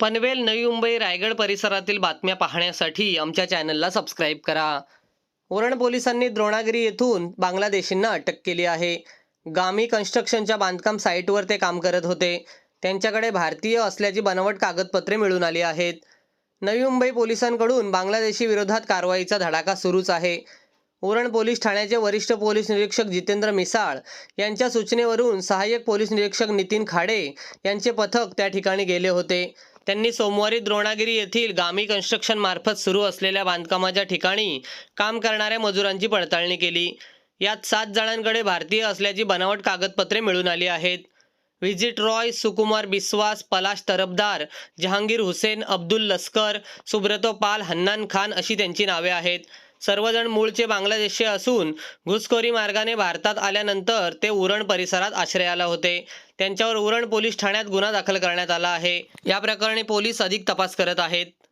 पनवेल नवी मुंबई रायगड परिसरातील बातम्या पाहण्यासाठी आमच्या चॅनलला सबस्क्राईब करा. उरण पोलिसांनी द्रोणागिरी येथून बांगलादेशींना अटक केली आहे. गामी कन्स्ट्रक्शनच्या बांधकाम साईटवर ते काम करत होते. त्यांच्याकडे भारतीय असल्याची बनावट कागदपत्रे मिळून आली आहेत. नवी मुंबई पोलिसांकडून बांगलादेशी विरोधात कारवाईचा धडाका सुरूच आहे. उरण पोलीस ठाण्याचे वरिष्ठ पोलीस निरीक्षक जितेंद्र मिसाळ यांच्या सूचनेवरून सहाय्यक पोलीस निरीक्षक नितीन खाडे यांचे पथक त्या ठिकाणी गेले होते. त्यांनी सोमवारी द्रोणागिरी येथील गामी कन्स्ट्रक्शन मार्फत सुरू असलेल्या बांधकामाच्या ठिकाणी काम करणाऱ्या मजुरांची पडताळणी केली. यात सात जणांकडे भारतीय असल्याची बनावट कागदपत्रे मिळून आली आहेत. विजिट रॉय सुकुमार बिस्वास पलाश तरबदार जहांगीर हुसेन अब्दुल लस्कर सुब्रतो पाल हन्नान खान अशी त्यांची नावे आहेत. सर्वजण मूळचे बांगलादेशचे असून घुसखोरी मार्गाने भारतात आल्यानंतर ते उरण परिसरात आश्रयाला होते. त्यांच्यावर उरण पोलीस ठाण्यात गुन्हा दाखल करण्यात आला आहे. या प्रकरणी पोलीस अधिक तपास करत आहेत.